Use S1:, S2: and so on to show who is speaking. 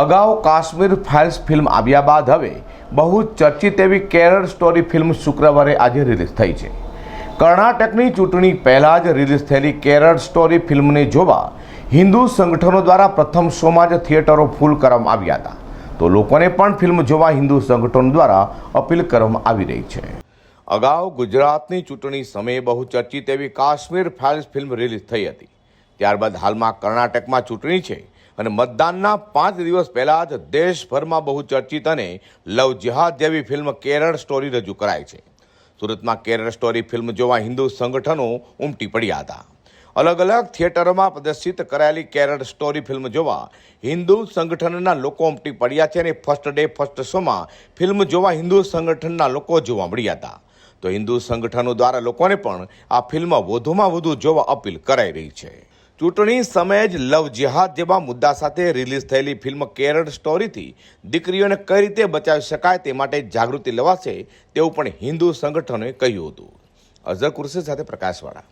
S1: અગાઉ Kashmir files film આવ્યા બાદ હવે બહુ ચર્ચિત એવી કેરળ સ્ટોરી ફિલ્મ શુક્રવારે આજે રિલીઝ થઈ છે. કર્ણાટકની ચૂંટણી પહેલાં જ રિલીઝ થયેલી કેરળ સ્ટોરી ફિલ્મને જોવા હિન્દુ સંગઠનો દ્વારા પ્રથમ શોમાં જ થિયેટરો ફૂલ કરવામાં આવ્યા હતા. તો લોકોને પણ ફિલ્મ જોવા હિન્દુ સંગઠનો દ્વારા અપીલ કરવામાં આવી રહી છે. અગાઉ ગુજરાતની ચૂંટણી સમયે બહુ ચર્ચિત એવી કાશ્મીર ફાઇલ્સ ફિલ્મ રિલીઝ થઈ હતી. ત્યારબાદ હાલમાં કર્ણાટકમાં ચૂંટણી છે અને મતદાનના પાંચ દિવસ પહેલાં જ દેશભરમાં બહુ ચર્ચિત અને લવ જિહાદ જેવી ફિલ્મ કેરળ સ્ટોરી રજૂ કરાઈ છે. સુરતમાં કેરળ સ્ટોરી ફિલ્મ જોવા હિન્દુ સંગઠનો ઉમટી પડ્યા હતા. અલગ અલગ થિયેટરોમાં પ્રદર્શિત કરાયેલી કેરળ સ્ટોરી ફિલ્મ જોવા હિન્દુ સંગઠનના લોકો ઉમટી પડ્યા છે અને ફર્સ્ટ ડે, ફર્સ્ટ શોમાં ફિલ્મ જોવા હિન્દુ સંગઠનના લોકો જોવા મળ્યા હતા. તો હિન્દુ સંગઠનો દ્વારા લોકોને પણ આ ફિલ્મ વધુમાં વધુ જોવા અપીલ કરાઈ રહી છે. ચૂંટણી સમયે જ લવ જેહાદ જેવા મુદ્દા સાથે રિલીઝ થયેલી ફિલ્મ કેરળ સ્ટોરીથી દીકરીઓને કઈ રીતે બચાવી શકાય તે માટે જાગૃતિ લવાશે તેવું પણ હિન્દુ સંગઠનોએ કહ્યું હતું. અઝર કુરશી સાથે પ્રકાશવાળા.